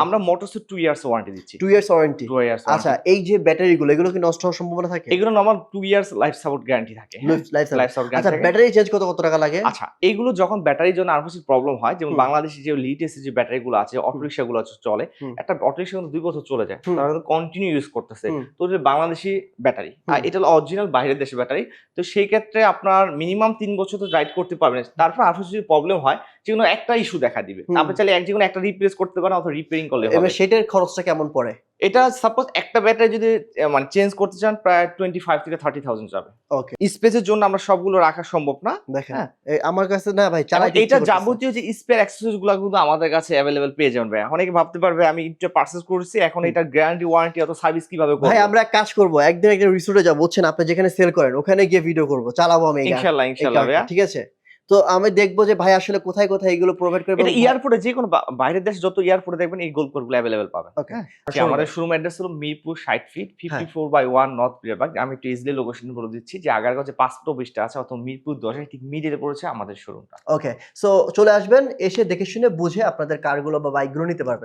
আমরা motors two years warranty দিচ্ছি। Two years warranty two years আচ্ছা এই যে ব্যাটারি গুলো এগুলো কি নষ্ট হওয়ার সম্ভাবনা থাকে? এগুলো normal two years life support guarantee থাকে লাইফ লাইফ সাপোর্ট আচ্ছা গ্যারান্টি থাকে। ব্যাটারি চেঞ্জ করতে কত টাকা লাগে? আচ্ছা এইগুলো যখন ব্যাটারির জন্য আরও কিছু প্রবলেম হয় যেমন বাংলাদেশে যে লিটেস্ট যে ব্যাটারি গুলো আছে অটো রিক্সা গুলো আছে চলে একটা অটো রিক্সা কিন্তু দুই বছর চলে যায়। তারা কিন্তু কন্টিনিউ ইউজ করতেছে। তো যে বাংলাদেশি ব্যাটারি আর এটা হলো অরিজিনাল বাইরের দেশের ব্যাটারি। তো সেই ক্ষেত্রে আপনার মিনিমাম তিন বছর তো রাইড করতে পারবেন। তারপর আরও প্রবলেম হয় যেগুলো একটা ইস্যু দেখা দিবে। আপনি চাইলে এক যেকোনো একটা রিপ্লেস করতে পারেন অথবা রিপেয়ারিং করলে হবে। এবার সেটার খরচটা কেমন পড়ে? এটা সাপোজ একটা ব্যাটারি যদি মানে চেঞ্জ করতে চান প্রায় টোয়েন্টি ফাইভ থেকে থার্টি থাউজেন্ড যাবে। ওকে স্পেসের জন্য আমরা সবগুলো রাখা সম্ভব না। দেখেন হ্যাঁ। আমার কাছে না ভাই এবং চালাইতে এটা যাবতীয় যে স্পেয়ার অ্যাক্সেসরিজগুলো কিন্তু আমাদের কাছে অ্যাভেলেবেল পেয়ে যাবেন ভাই অনেকে ভাবতে পারবে আমি এটা পারচেজ করেছি এখন। এটা গ্যারান্টি ওয়ারেন্টি অত সার্ভিস কীভাবে করব? ভাই আমরা এক কাজ করব একদিন একটা রিসোর্টে যাব বুঝছেন? আপনি যেখানে সেল করেন ওখানে গিয়ে ভিডিও করব চালাবো আমি ইনশাআল্লাহ ইনশাআল্লাহ ঠিক আছে? তো আমি দেখব যে ভাই আসলে কোথায় কোথায় এগুলো প্রোভাইড করবে এটা এয়ারপোর্টে যে কোনো বাইরের দেশে যত এয়ারপোর্টে দেখবেন এই গোল কোডগুলো অ্যাভেলেবেল পাবেন ওকে আমাদের শোরুম অ্যাড্রেস হলো মিরপুর সাইট ফিট হ্যাঁ। Fifty four by one north Priyabagh আমি একটু ইজিলি লোকেশন বলে দিচ্ছি যে আগারগাঁও পাঁচটা অফিসটা আছে অথবা মিরপুর দশ ঠিক মিডিয়ে পড়েছে আমাদের শোরুমটা ওকে সো চলে আসবেন এসে দেখে শুনে বুঝে আপনাদের কারগুলো বা বাইকগুলো নিতে পারবেন।